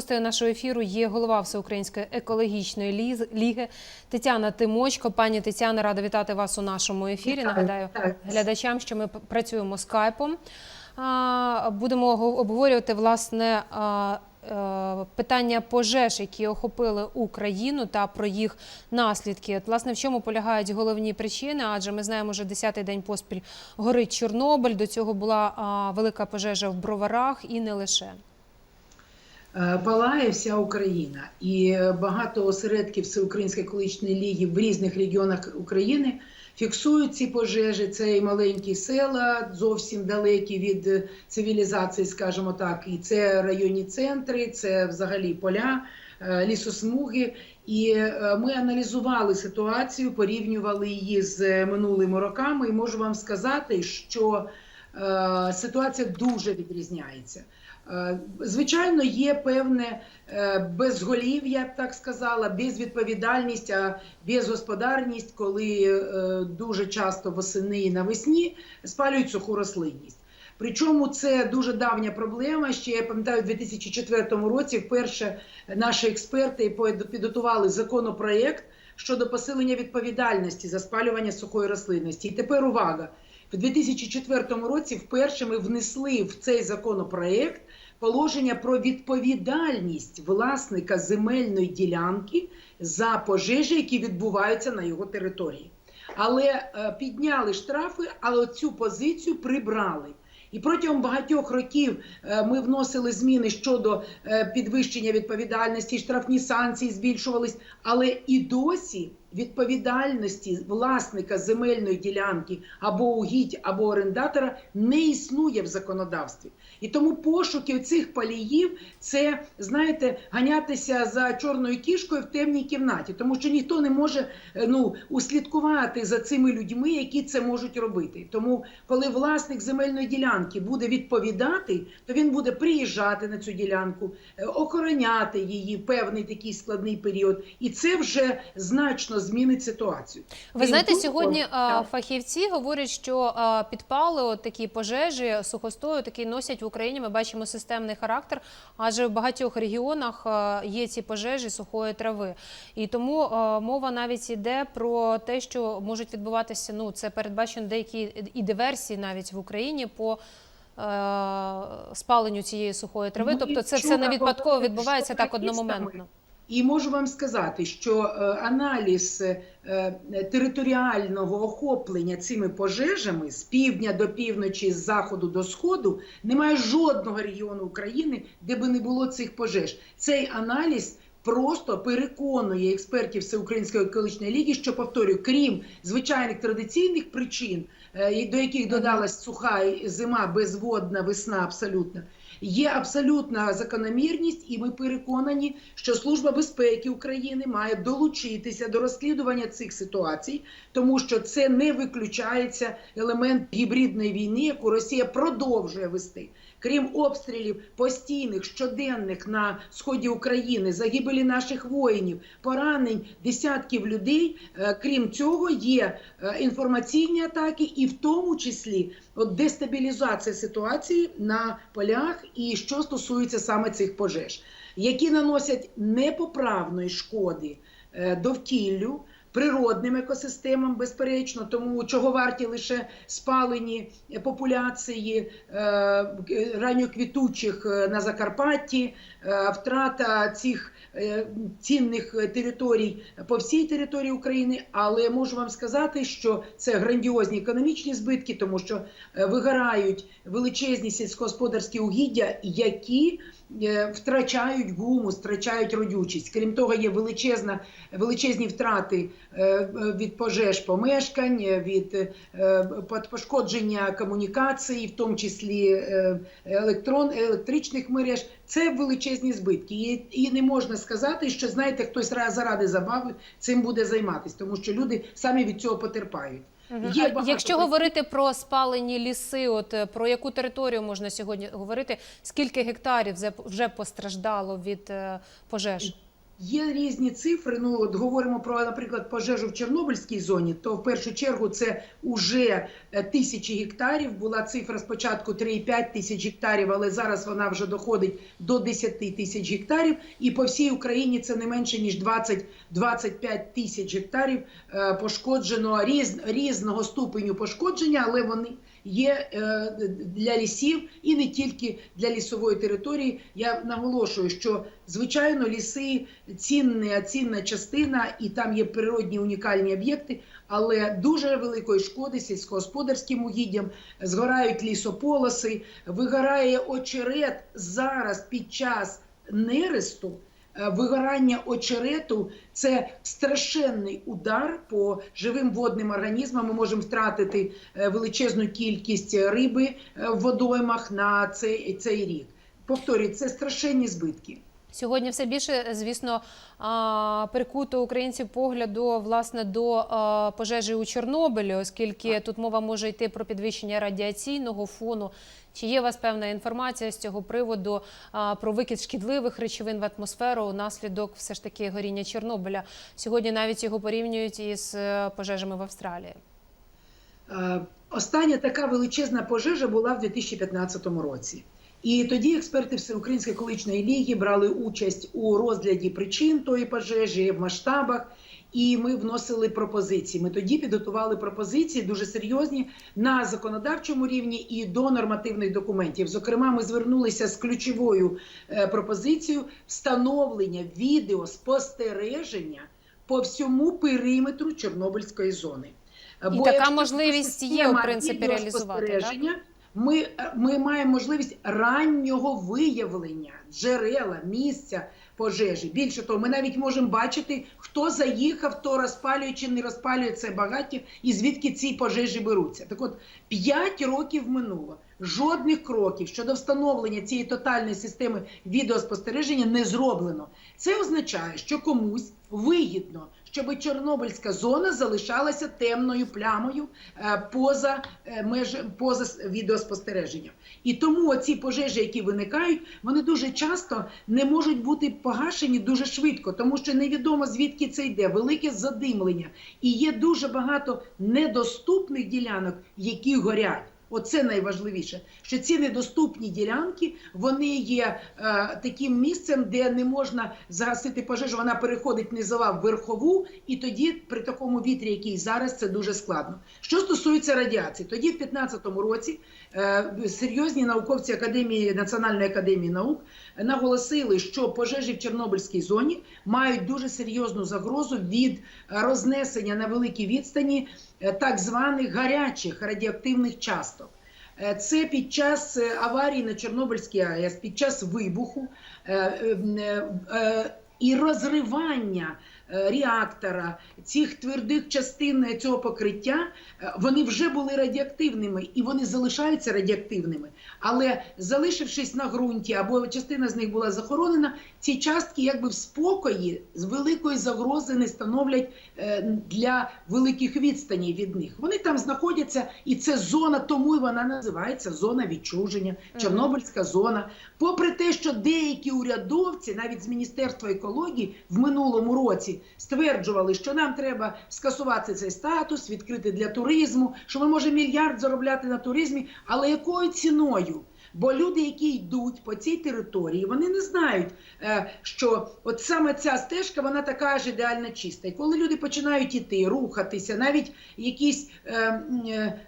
Гостею нашого ефіру є голова Всеукраїнської екологічної ліги Тетяна Тимочко. Пані Тетяна, рада вітати вас у нашому ефірі. Нагадаю глядачам, що ми працюємо скайпом. Будемо обговорювати власне е, питання пожеж, які охопили Україну та про їх наслідки. От, власне, в чому полягають головні причини? Адже ми знаємо, вже 10-й день поспіль горить Чорнобиль. До цього була велика пожежа в Броварах і не лише. Е, Палає вся Україна, і багато осередків Всеукраїнської екологічної ліги в різних регіонах України фіксують ці пожежі. Це і маленькі села, зовсім далекі від цивілізації, скажімо так, і це районні центри, це взагалі поля, е, лісосмуги. І е, ми аналізували ситуацію, порівнювали її з минулими роками, і можу вам сказати, що ситуація дуже відрізняється. Е, Звичайно, є певне е, безголів'я, я б так сказала, безвідповідальність, а безгосподарність, коли е, дуже часто восени і навесні спалюють суху рослинність. Причому це дуже давня проблема. Ще я пам'ятаю, у 2004 році вперше наші експерти підготували законопроєкт щодо посилення відповідальності за спалювання сухої рослинності. І тепер увага! В 2004 році вперше ми внесли в цей законопроєкт положення про відповідальність власника земельної ділянки за пожежі, які відбуваються на його території. Але е, підняли штрафи, але цю позицію прибрали. І протягом багатьох років е, ми вносили зміни щодо е, підвищення відповідальності, штрафні санкції збільшувались, але і досі відповідальності власника земельної ділянки або угідь, або орендатора не існує в законодавстві. І тому пошуки цих паліїв це, знаєте, ганятися за чорною кішкою в темній кімнаті, тому що ніхто не може е, ну, услідкувати за цими людьми, які це можуть робити. Тому, коли власник земельної ділянки буде відповідати, то він буде приїжджати на цю ділянку, е, охороняти її певний такий складний період, і це вже значно змінить ситуацію. Ви Крім знаєте, того, сьогодні так. фахівці говорять, що підпали от такі пожежі сухостою, такі носять в Україні. Ми бачимо системний характер, адже в багатьох регіонах є ці пожежі сухої трави. І тому мова навіть йде про те, що можуть відбуватися. Ну це передбачено деякі і диверсії навіть в Україні по. е, Спаленню цієї сухої трави, Ми тобто це все не випадково відбувається так одномоментно. І можу вам сказати, що е, аналіз е, територіального охоплення цими пожежами з півдня до півночі, з заходу до сходу, немає жодного регіону України, де би не було цих пожеж. Цей аналіз. Просто переконує експертів Всеукраїнської екологічної ліги, що повторюю, крім звичайних традиційних причин, е, до яких додалась суха зима, безводна весна, абсолютно, Є абсолютна закономірність, і ми переконані, що Служба безпеки України має долучитися до розслідування цих ситуацій, тому що це не виключається елемент гібридної війни, яку Росія продовжує вести. Крім обстрілів постійних щоденних на сході України, загибелі наших воїнів, поранень десятків людей. е, Крім цього, є е, інформаційні атаки, і в тому числі от дестабілізація ситуації на полях, і що стосується саме цих пожеж, які наносять непоправної шкоди е, довкіллю. Природним екосистемам, безперечно, тому чого варті лише спалені популяції е, ранньоквітучих е, на Закарпатті, е, втрата цих цінних територій по всій території України. Але можу вам сказати, що це грандіозні економічні збитки, тому що вигорають величезні сільськогосподарські угіддя, які втрачають гумус, втрачають родючість. Крім того, є величезна, величезні втрати е, е, від пожеж помешкань, е, від е, пошкодження комунікацій, в тому числі е, електрон, електричних мереж. Це величезні збитки. І, і не можна сказати, що знаєте, хтось заради забави цим буде займатися, тому що люди самі від цього потерпають. Є Якщо говорити про спалені ліси, от е, про яку територію можна сьогодні говорити? Скільки гектарів вже- вже постраждало від е, пожеж? Є різні цифри. Ну, от говоримо про, наприклад, пожежу в Чорнобильській зоні, то в першу чергу це уже е, тисячі гектарів. Була цифра спочатку 3,5 тисяч гектарів, але зараз вона вже доходить до 10 тисяч гектарів. І по всій Україні це не менше ніж 20-25 тисяч гектарів е, пошкоджено різ, різного ступеню пошкодження, але вони є е, для лісів і не тільки для лісової території. Я наголошую, що звичайно ліси цінна, цінна частина, і там є природні унікальні об'єкти, але дуже великої шкоди сільськогосподарським угіддям згорають лісополоси, вигорає очерет зараз під час нересту. Е, Вигорання очерету це страшенний удар по живим водним організмам. Ми можемо втратити е, величезну кількість риби е, в водоймах на цей, цей рік. Повторюю, це страшенні збитки. Сьогодні все більше, звісно, прикуто українців погляду власне до пожежі у Чорнобилі, оскільки тут мова може йти про підвищення радіаційного фону. Чи є у вас певна інформація з цього приводу про викид шкідливих речовин в атмосферу унаслідок все ж таки горіння Чорнобиля? Сьогодні навіть його порівнюють із е, пожежами в Австралії. Е, Остання така величезна пожежа була в 2015 році. І тоді експерти Всеукраїнської екологічної ліги брали участь у розгляді причин тої пожежі в масштабах, і ми вносили пропозиції. Ми тоді підготували пропозиції дуже серйозні на законодавчому рівні і до нормативних документів. Зокрема, ми звернулися з ключовою е, пропозицією встановлення відеоспостереження по всьому периметру Чорнобильської зони. І Бо така можливість є, в принципі, реалізувати, відеоспостереження, Ми, ми маємо можливість раннього виявлення джерела, місця пожежі. Більше того, ми навіть можемо бачити, хто заїхав, хто розпалює чи не розпалює це багаття, і звідки ці пожежі беруться. Так от 5 років минуло. Жодних кроків щодо встановлення цієї тотальної системи відеоспостереження не зроблено. Це означає, що комусь вигідно, щоб Чорнобильська зона залишалася темною плямою е, поза е, меж поза відеоспостереженням. І тому ці пожежі, які виникають, вони дуже часто не можуть бути погашені дуже швидко, тому що невідомо звідки це йде, велике задимлення, і є дуже багато недоступних ділянок, які горять. Оце найважливіше, що ці недоступні ділянки вони є е, таким місцем, де не можна загасити пожежу. Вона переходить низова в верхову, і тоді при такому вітрі, який зараз, це дуже складно. Що стосується радіації, тоді в 2015 році е, серйозні науковці академії Національної академії наук наголосили, що пожежі в Чорнобильській зоні мають дуже серйозну загрозу від рознесення на великій відстані е, так званих гарячих радіоактивних часток. Е, Це під час е, аварії на Чорнобильській АЕС, під час вибуху е, е, е, і розривання е, реактора цих твердих частин цього покриття, е, вони вже були радіоактивними і вони залишаються радіоактивними. Але залишившись на ґрунті, або частина з них була захоронена, ці частки якби в спокої з великої загрози не становлять е, для великих відстаней від них. Вони там знаходяться, і це зона, тому і вона називається зона відчуження, Чорнобильська зона. Попри те, що деякі урядовці, навіть з Міністерства екології, в минулому році стверджували, що нам треба скасувати цей статус, відкрити для туризму, що ми можемо мільярд заробляти на туризмі, але якою ціною? Бо люди, які йдуть по цій території, вони не знають, е, що от саме ця стежка, вона така ж ідеально чиста. І коли люди починають іти, рухатися, навіть якісь е, е,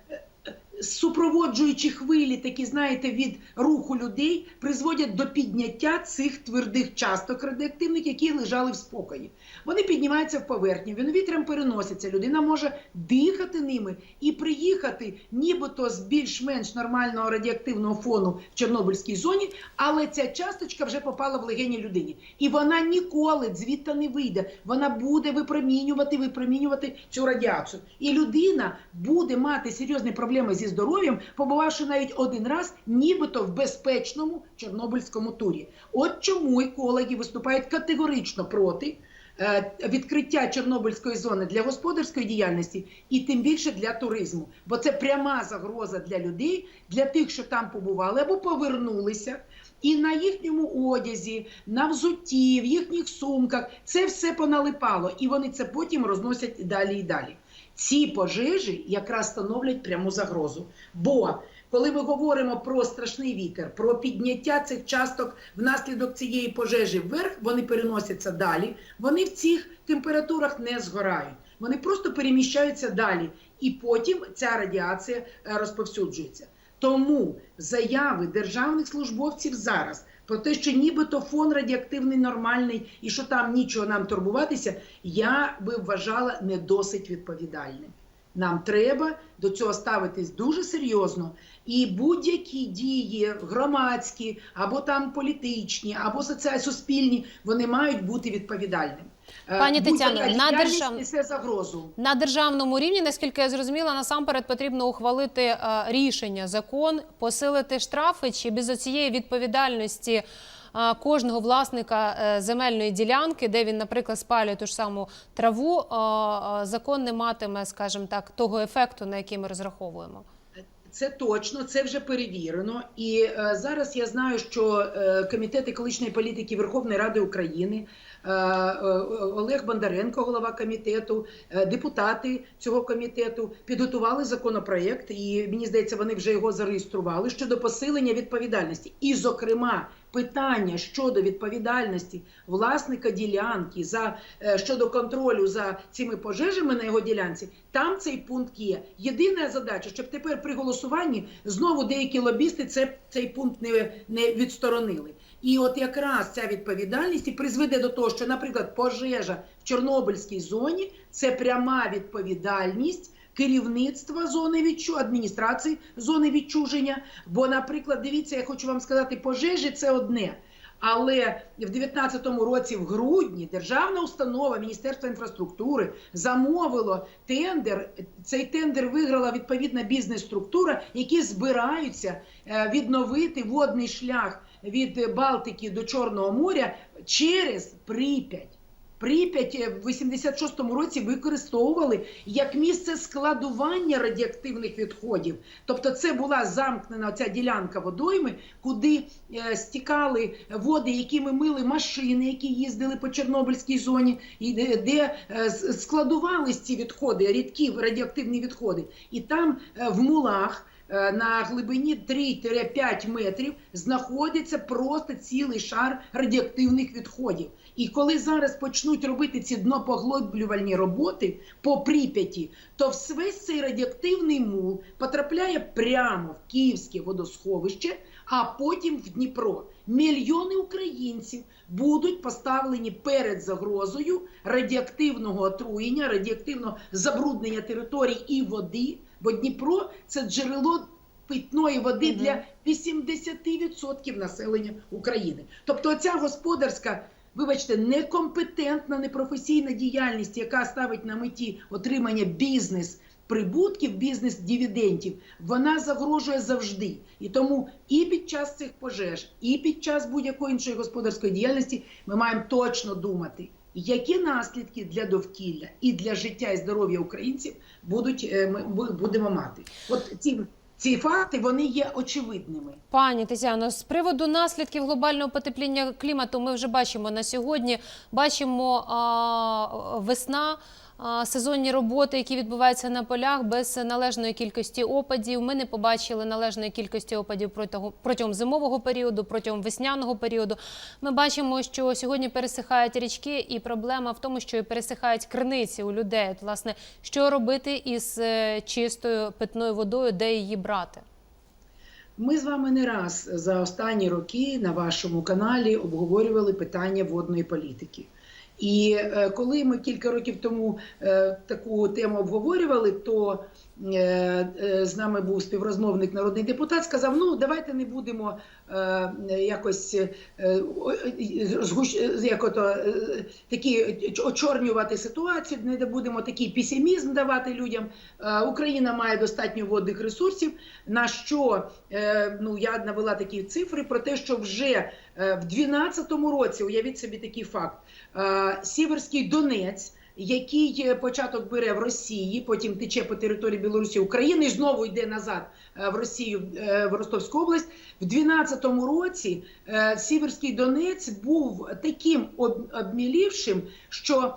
супроводжуючі хвилі, такі знаєте, від руху людей, призводять до підняття цих твердих часток радіоактивних, які лежали в спокої. Вони піднімаються в поверхню, вони вітром переносяться. Людина може дихати ними і приїхати, нібито з більш-менш нормального радіоактивного фону в Чорнобильській зоні, але ця часточка вже попала в легені людині. І вона ніколи звідти не вийде. Вона буде випромінювати, випромінювати цю радіацію. І людина буде мати серйозні проблеми зі здоров'ям, побувавши навіть один раз, нібито в безпечному Чорнобильському турі. От чому екологи виступають категорично проти. е, Відкриття Чорнобильської зони для господарської діяльності і тим більше для туризму, бо це пряма загроза для людей, для тих, що там побували або повернулися, І на їхньому одязі, на взутті, в їхніх сумках це все поналипало, і вони це потім розносять далі і далі. Ці пожежі якраз становлять пряму загрозу. Бо коли ми говоримо про страшний вітер, про підняття цих часток внаслідок цієї пожежі вверх, вони переносяться далі. Вони в цих температурах не згорають. Вони просто переміщаються далі, і потім ця радіація е, розповсюджується. Тому заяви державних службовців зараз про те, що нібито фон радіоактивний нормальний і що там нічого нам турбуватися, я би вважала не досить відповідальним. Нам треба до цього ставитись дуже серйозно, і будь-які дії громадські, або там політичні, або соціальні суспільні, вони мають бути відповідальними. Е, Пані Тетяно, на держав- несе загрозу. На державному рівні, наскільки я зрозуміла, насамперед потрібно ухвалити е, рішення, закон, посилити штрафи чи без цієї відповідальності е, кожного власника земельної ділянки, де він, наприклад, спалює ту ж саму траву, закон не матиме, скажімо так, того ефекту, на який ми розраховуємо. Це точно, це вже перевірено. І е, зараз я знаю, що е, комітет екологічної політики Верховної Ради України, Олег Бондаренко, голова комітету, е, депутати цього комітету підготували законопроєкт, і мені здається, вони вже його зареєстрували щодо посилення відповідальності. І, зокрема, питання щодо відповідальності власника ділянки за е, щодо контролю за цими пожежами на його ділянці, там цей пункт є. Єдина задача, щоб тепер при голосуванні знову деякі лобісти це, цей пункт не, не відсторонили. І от якраз ця відповідальність і призведе до того, що, наприклад, пожежа в Чорнобильській зоні це пряма відповідальність керівництва зони відчу... адміністрації зони відчуження. Бо, наприклад, дивіться, я хочу вам сказати, пожежі це одне. Але в 2019 році, в грудні, державна установа Міністерства інфраструктури замовило тендер. Цей тендер виграла відповідна бізнес-структура, які збираються е, відновити водний шлях від Балтики до Чорного моря через Прип'ять. Прип'ять е, в 86-му році використовували як місце складування радіоактивних відходів. Тобто це була замкнена ця ділянка водойми, куди е, стікали води, якими мили машини, які їздили по Чорнобильській зоні, і де, е, складувались ці відходи, рідкі радіоактивні відходи. І там е, в мулах. е, На глибині 3-5 метрів знаходиться просто цілий шар радіоактивних відходів. І коли зараз почнуть робити ці днопоглиблювальні роботи по Прип'яті, то весь цей радіоактивний мул потрапляє прямо в Київське водосховище, а потім в Дніпро. Мільйони українців будуть поставлені перед загрозою радіоактивного отруєння, радіоактивного забруднення територій і води, бо Дніпро це джерело питної води для 80% населення України. Тобто, ця господарська. Вибачте, некомпетентна, непрофесійна діяльність, яка ставить на меті отримання бізнес прибутків, бізнес дивідендів, вона загрожує завжди. І тому і під час цих пожеж, і під час будь-якої іншої господарської діяльності ми маємо точно думати, які наслідки для довкілля і для життя і здоров'я українців будуть е, ми будемо мати. От ці, ці факти вони є очевидними. Пані Тетяно, з приводу наслідків глобального потепління клімату, ми вже бачимо на сьогодні. Бачимо а, весна. Сезонні роботи, які відбуваються на полях без належної кількості опадів. Ми не побачили належної кількості опадів протягом, зимового періоду, протягом весняного періоду. Ми бачимо, що сьогодні пересихають річки, і проблема в тому, що і пересихають криниці у людей. Власне, що робити із е, чистою питною водою, де її брати? Ми з вами не раз за останні роки на вашому каналі обговорювали питання водної політики. І е, коли ми кілька років тому е, таку тему обговорювали, то е, з нами був співрозмовник народний депутат, сказав: ну давайте не будемо якось е, як ото, е, такі очорнювати ситуацію, не будемо такий песимізм давати людям. Е, Україна має достатньо водних ресурсів. На що е, ну я навела такі цифри про те, що вже е, в 2012 році, уявіть собі такий факт, е, Сіверський Донець який е, початок бере в Росії, потім тече по території Білорусі України і знову йде назад е, в Росію е, в Ростовську область. В 12-му році Сіверський Донець був таким обмілівшим, що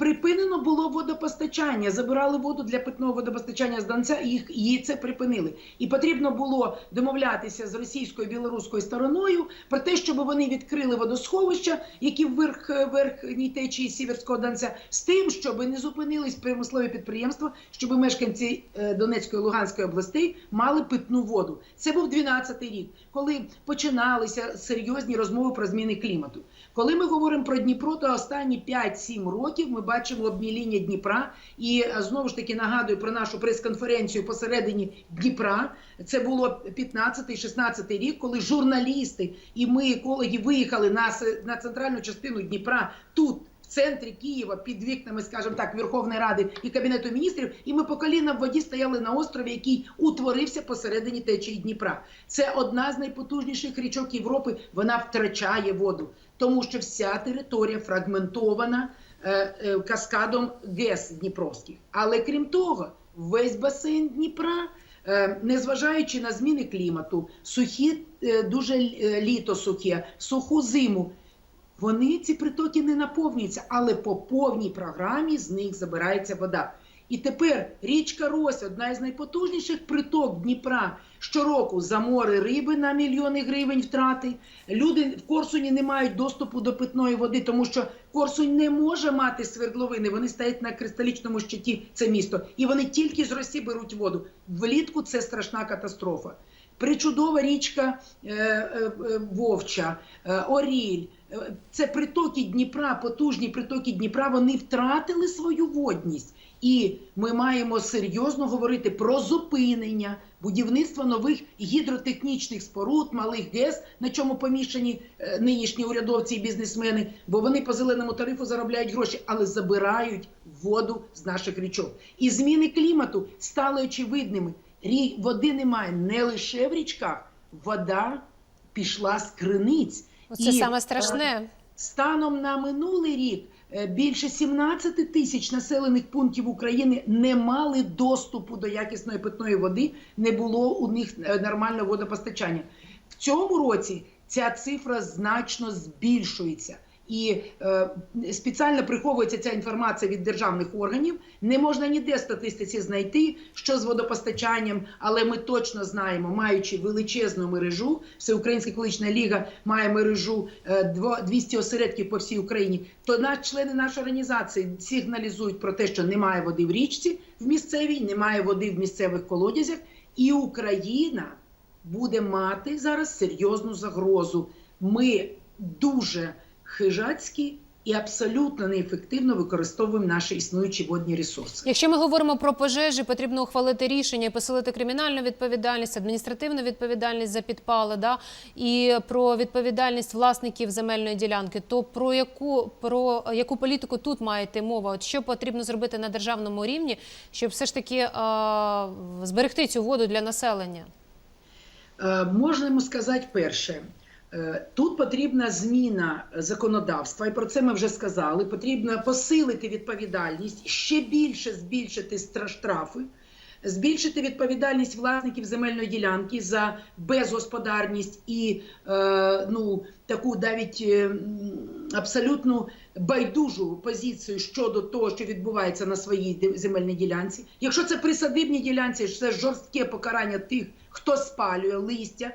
припинено було водопостачання. Забирали воду для питного водопостачання з Донця, і їх і це припинили. І потрібно було домовлятися з російською і білоруською стороною про те, щоб вони відкрили водосховища, які в верх, верхній течії Сіверського Донця, з тим, щоб не зупинились промислові підприємства, щоб мешканці е, Донецької і Луганської областей мали питну воду. Це був 12-й рік, коли починалися серйозні розмови про зміни клімату. Коли ми говоримо про Дніпро, то останні 5-7 років ми бачимо обміління Дніпра. І е, знову ж таки нагадую про нашу прес-конференцію посередині Дніпра. Це було 15-16 рік, коли журналісти і ми, екологи, виїхали на, на центральну частину Дніпра тут. В центрі Києва під вікнами, скажімо так, Верховної Ради і Кабінету міністрів, і ми по коліна в воді стояли на острові, який утворився посередині течії Дніпра. Це одна з найпотужніших річок Європи. Вона втрачає воду, тому що вся територія фрагментована е, е, каскадом ГЕС Дніпровських. Але крім того, весь басейн Дніпра, е, незважаючи на зміни клімату, сухі, дуже літо сухе, суху зиму. Вони ці притоки не наповнюються, але по повній програмі з них забирається вода. І тепер річка Рось, одна із найпотужніших приток Дніпра. Щороку замори риби на мільйони гривень втрати. Люди в Корсуні не мають доступу до питної води, тому що Корсунь не може мати свердловини. Вони стоять на кристалічному щиті, це місто, і вони тільки з Росії беруть воду. Влітку це страшна катастрофа. Причудова річка е, е, е, Вовча, е, Оріль. Е, Це притоки Дніпра, потужні притоки Дніпра. Вони втратили свою водність. І ми маємо серйозно говорити про зупинення будівництва нових гідротехнічних споруд, малих ГЕС, на чому поміщені е, нинішні урядовці і бізнесмени, бо вони по зеленому тарифу заробляють гроші, але забирають воду з наших річок. І зміни клімату стали очевидними. Рі- Води немає не лише в річках, вода пішла з криниць. Оце І, саме е, страшне. Станом на минулий рік більше 17 тисяч населених пунктів України не мали доступу до якісної питної води, не було у них е, нормального водопостачання. В цьому році ця цифра значно збільшується. І е, спеціально приховується ця інформація від державних органів. Не можна ніде статистиці знайти, що з водопостачанням, але ми точно знаємо, маючи величезну мережу, Всеукраїнська екологічна ліга має мережу е, дво- 200 осередків по всій Україні. То наш члени нашої організації сигналізують про те, що немає води в річці в місцевій, немає води в місцевих колодязях, і Україна буде мати зараз серйозну загрозу. Ми дуже хижацькі і абсолютно неефективно використовуємо наші існуючі водні ресурси. Якщо ми говоримо про пожежі, потрібно ухвалити рішення і посилити кримінальну відповідальність, адміністративну відповідальність за підпали, да і про відповідальність власників земельної ділянки. То про яку про яку політику тут має йти мова? От що потрібно зробити на державному рівні, щоб все ж таки е, зберегти цю воду для населення? Е, Можна йому сказати перше. Е, Тут потрібна зміна законодавства, і про це ми вже сказали. Потрібно посилити відповідальність, ще більше збільшити штрафи, збільшити відповідальність власників земельної ділянки за безгосподарність і е, ну, таку навіть е, абсолютно байдужу позицію щодо того, що відбувається на своїй земельній ділянці. Якщо це присадибні ділянці, це жорстке покарання тих, хто спалює листя.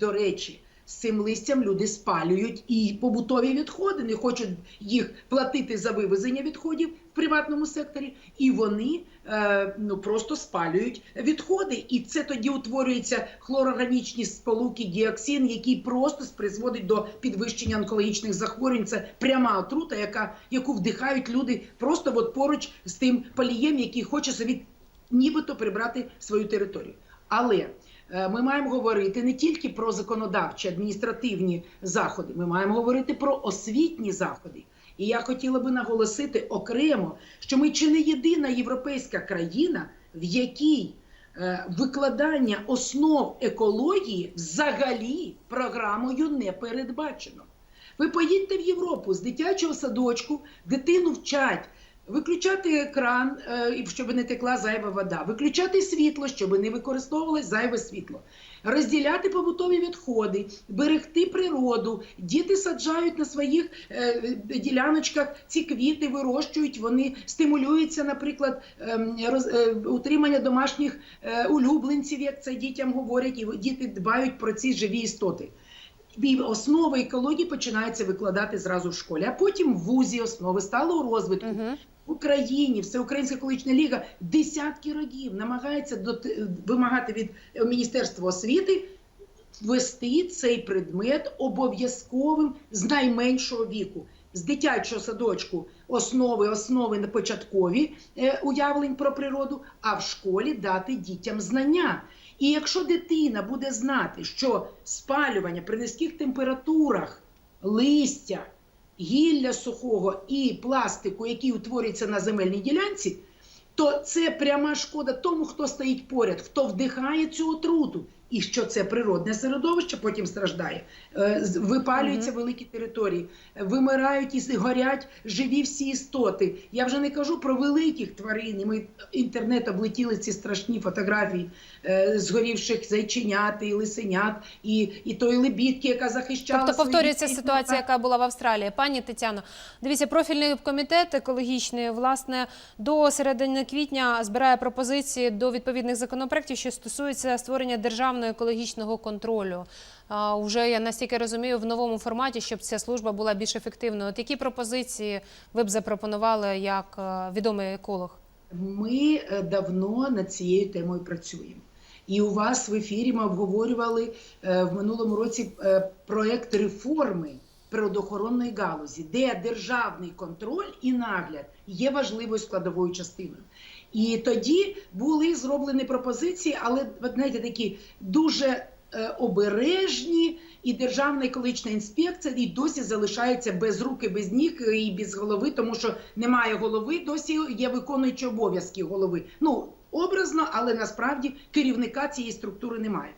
До речі, з цим листям люди спалюють і побутові відходи, не хочуть їх платити за вивезення відходів в приватному секторі, і вони е, ну просто спалюють відходи. І це тоді утворюються хлорорганічні сполуки, діоксин, який просто призводить до підвищення онкологічних захворювань. Це пряма отрута, яка яку вдихають люди просто от поруч з тим палієм, який хоче собі нібито прибрати свою територію. Але ми маємо говорити не тільки про законодавчі адміністративні заходи, ми маємо говорити про освітні заходи. І я хотіла би наголосити окремо, що ми чи не єдина європейська країна, в якій е, викладання основ екології взагалі програмою не передбачено. Ви поїдьте в Європу з дитячого садочку, дитину вчать. Виключати екран, е, щоб не текла зайва вода, виключати світло, щоб не використовувалось зайве світло, розділяти побутові відходи, берегти природу. Діти саджають на своїх е, діляночках ці квіти, вирощують, вони стимулюються, наприклад, ем, е, утримання домашніх улюбленців, як це дітям говорять, і діти дбають про ці живі істоти. І основи екології починаються викладати зразу в школі, а потім в вузі основи сталого розвитку. Угу. В Україні Всеукраїнська екологічна ліга десятки років намагається дот- вимагати від Міністерства освіти ввести цей предмет обов'язковим з найменшого віку. З дитячого садочку основи, основи на початкові е, уявлень про природу, а в школі дати дітям знання. І якщо дитина буде знати, що спалювання при низьких температурах листя, гілля сухого і пластику, який утворюється на земельній ділянці, то це пряма шкода тому, хто стоїть поряд, хто вдихає цю отруту. І що це природне середовище потім страждає, Е, випалюються великі території, вимирають і горять живі всі істоти. Я вже не кажу про великих тварин. Ми інтернет облетіли ці страшні фотографії е, згорівших зайченят і лисенят, і, і тої лебідки, яка захищала. Тобто повторюється дітей. ситуація, яка була в Австралії. Пані Тетяно, дивіться, профільний комітет екологічний власне до середини квітня збирає пропозиції до відповідних законопроєктів, що стосуються створення державного екологічного контролю. Уже я настільки розумію в новому форматі, щоб ця служба була більш ефективною. От які пропозиції ви б запропонували як е, відомий еколог? Ми е, давно над цією темою працюємо. І у вас в ефірі ми обговорювали е, в минулому році проект реформи природоохоронної галузі, де державний контроль і нагляд є важливою складовою частиною. І тоді були зроблені пропозиції, але знаєте, такі дуже е, обережні, і Державна екологічна інспекція і досі залишається без руки, без ніг і без голови, тому що немає голови, досі є виконуючі обов'язки голови. Ну, образно, але насправді керівника цієї структури немає.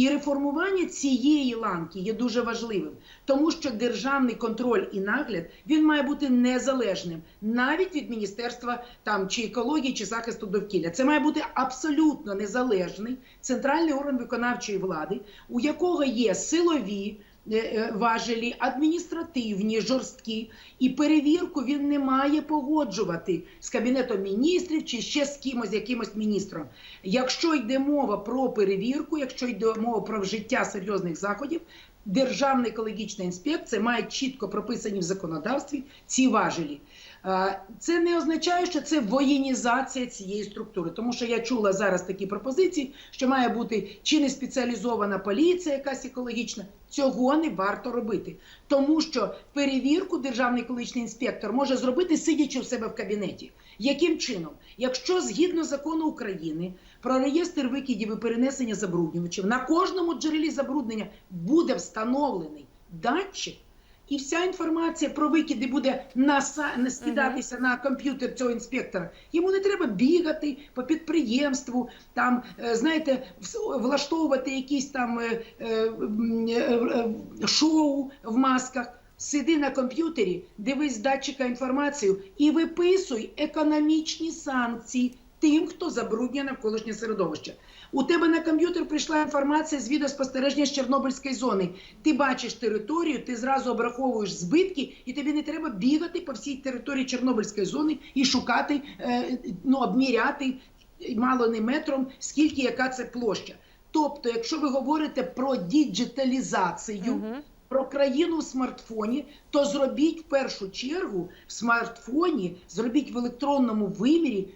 І реформування цієї ланки є дуже важливим, тому що державний контроль і нагляд він має бути незалежним навіть від міністерства там чи екології, чи захисту довкілля. Це має бути абсолютно незалежний центральний орган виконавчої влади, у якого є силові. Е, Важелі адміністративні, жорсткі, і перевірку він не має погоджувати з кабінетом міністрів чи ще з кимось, якимось міністром. Якщо йде мова про перевірку, якщо йде мова про вжиття серйозних заходів, Державна екологічна інспекція має чітко прописані в законодавстві ці важелі. Е, Це не означає, що це воєнізація цієї структури, тому що я чула зараз такі пропозиції, що має бути чи не спеціалізована поліція, якась екологічна. Цього не варто робити, тому що перевірку державний екологічний інспектор може зробити сидячи у себе в кабінеті. Яким чином, якщо згідно закону України про реєстр викидів і перенесення забруднювачів на кожному джерелі забруднення буде встановлений датчик, і вся інформація про викиди буде не скидатися на комп'ютер цього інспектора. Йому не треба бігати по підприємству, там е, знаєте, влаштовувати якісь там е, е, шоу в масках. Сиди на комп'ютері, дивись з датчика інформацію і виписуй економічні санкції тим, хто забруднює навколишнє середовище. У тебе на комп'ютер прийшла інформація з відеоспостереження з Чорнобильської зони. Ти бачиш територію, ти зразу обраховуєш збитки, і тобі не треба бігати по всій території Чорнобильської зони і шукати, е, ну, обміряти мало не метром, скільки яка це площа. Тобто, якщо ви говорите про діджиталізацію, про країну в смартфоні, то зробіть в першу чергу в смартфоні, зробіть в електронному вимірі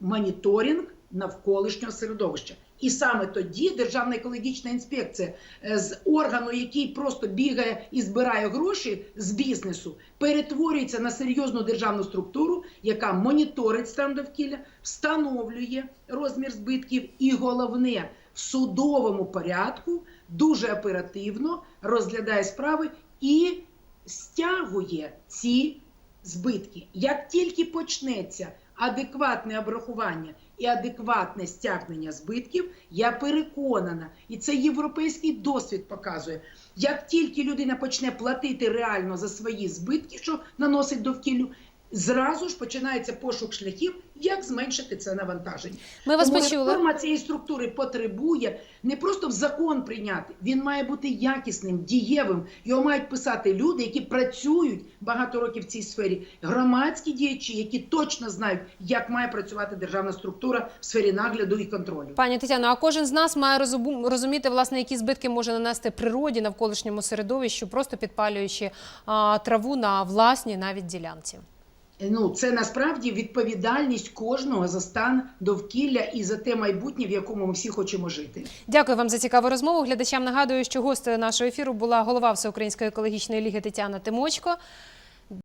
моніторинг навколишнього середовища. І саме тоді Державна екологічна інспекція е, з органу, який просто бігає і збирає гроші з бізнесу, перетворюється на серйозну державну структуру, яка моніторить стан довкілля, встановлює розмір збитків, і головне в судовому порядку дуже оперативно розглядає справи і стягує ці збитки. Як тільки почнеться адекватне обрахування і адекватне стягнення збитків, я переконана, і це європейський досвід показує. Як тільки людина почне платити реально за свої збитки, що наносить довкіллю, зразу ж починається пошук шляхів, як зменшити це навантаження. Ми вас Тому почули. реформа цієї структури потребує не просто в закон прийняти, він має бути якісним, дієвим. Його мають писати люди, які працюють багато років в цій сфері, громадські діячі, які точно знають, як має працювати державна структура в сфері нагляду і контролю. Пані Тетяно, а кожен з нас має розуміти, власне, які збитки може нанести природі навколишньому середовищу, просто підпалюючи а, траву на власній навіть ділянці. Ну, це насправді відповідальність кожного за стан довкілля і за те майбутнє, в якому ми всі хочемо жити. Дякую вам за цікаву розмову. Глядачам нагадую, що гостею нашого ефіру була голова Всеукраїнської екологічної ліги Тетяна Тимочко.